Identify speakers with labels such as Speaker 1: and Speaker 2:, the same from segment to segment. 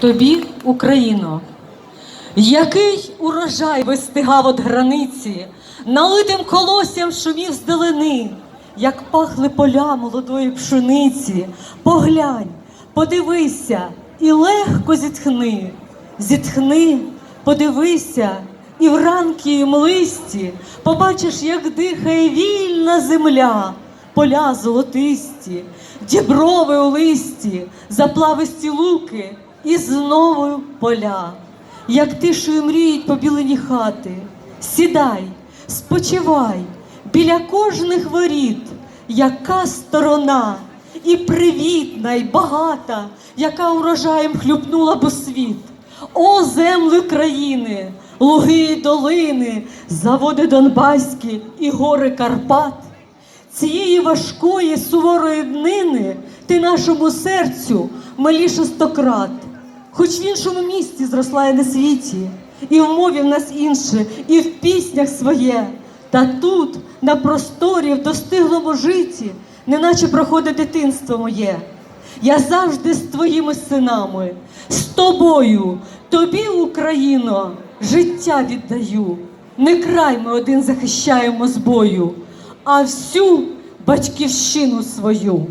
Speaker 1: тобі, Україно. Який урожай вистигав от границі, налитим колоссям шумів зделени, як пахли поля молодої пшениці. Поглянь, подивися і легко зітхни, зітхни, подивися, і в ранкієм листі побачиш, як дихає вільна земля, поля золотисті, діброви у листі, заплависті луки і знову поля як тишою мріють побілені хати. Сідай, спочивай біля кожних воріт, яка сторона, і привітна, і багата, яка урожаєм хлюпнула б у світ. О, земли країни, луги й долини, заводи Донбаські і гори Карпат. Цієї важкої суворої днини ти нашому серцю миліше стократ. Хоч в іншому місті зросла я на світі, і в мові в нас інше, і в піснях своє. Та тут, на просторі, в достиглому житті, неначе проходить дитинство моє. Я завжди з твоїми синами, з тобою, тобі, Україно, життя віддаю. Не край ми один захищаємо з бою, а всю батьківщину свою.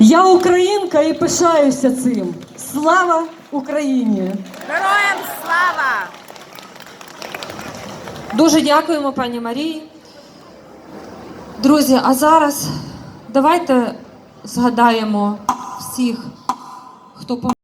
Speaker 1: Я українка і пишаюся цим. Слава Україні!
Speaker 2: Героям слава!
Speaker 3: Дуже дякуємо, пані Марії. Друзі, а зараз давайте згадаємо всіх, хто.